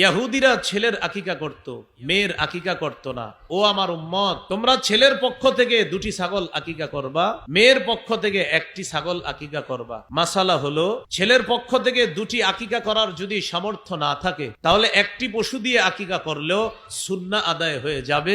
ইয়াহুদিরা ছেলের আকিকা করত, মেয়ের আকিকা করত না। ও আমার উম্মত, তোমরা ছেলের পক্ষ থেকে দুটি ছাগল আকিকা করবা, মেয়ের পক্ষ থেকে একটি ছাগল আকিকা করবা। মাসালা হলো, ছেলের পক্ষ থেকে দুটি আকিকা করার যদি সামর্থ্য না থাকে, তাহলে একটি পশু দিয়ে আকিকা করলেও সুন্না আদায় হয়ে যাবে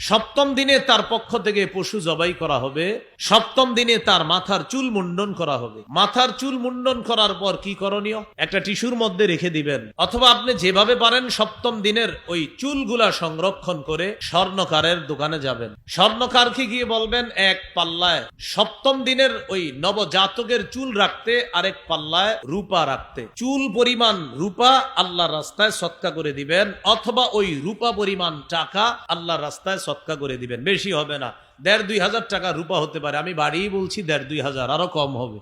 সপ্তম দিনে তার পক্ষ থেকে পশু জবাই করা হবে। সপ্তম দিনে তার মাথার চুল মুন্ডন করা হবে। মাথার চুল মুন্ডন করার পর কি করণীয়? একটা টিস্যুর মধ্যে রেখে দিবেন। অথবা আপনি যেভাবে পারেন সপ্তম দিনের ওই চুলগুলা সংরক্ষণ করে স্বর্ণকারের দোকানে যাবেন। স্বর্ণকারকে গিয়ে বলবেন, এক পাল্লায় সপ্তম দিনের ওই নবজাতকের চুল রাখতে, আরেক পাল্লায় রূপা রাখতে। চুল পরিমাণ রূপা আল্লাহর রাস্তায় সৎকা করে দিবেন, অথবা ওই রূপা পরিমাণ টাকা আল্লাহর রাস্তায় সৎকা করে দিবেন। বেশি হবে না। দেড় দুই হাজার টাকা রূপা হতে পারে। আমি বাড়িই বলছি দেড় দুই হাজার, আরও কম হবে।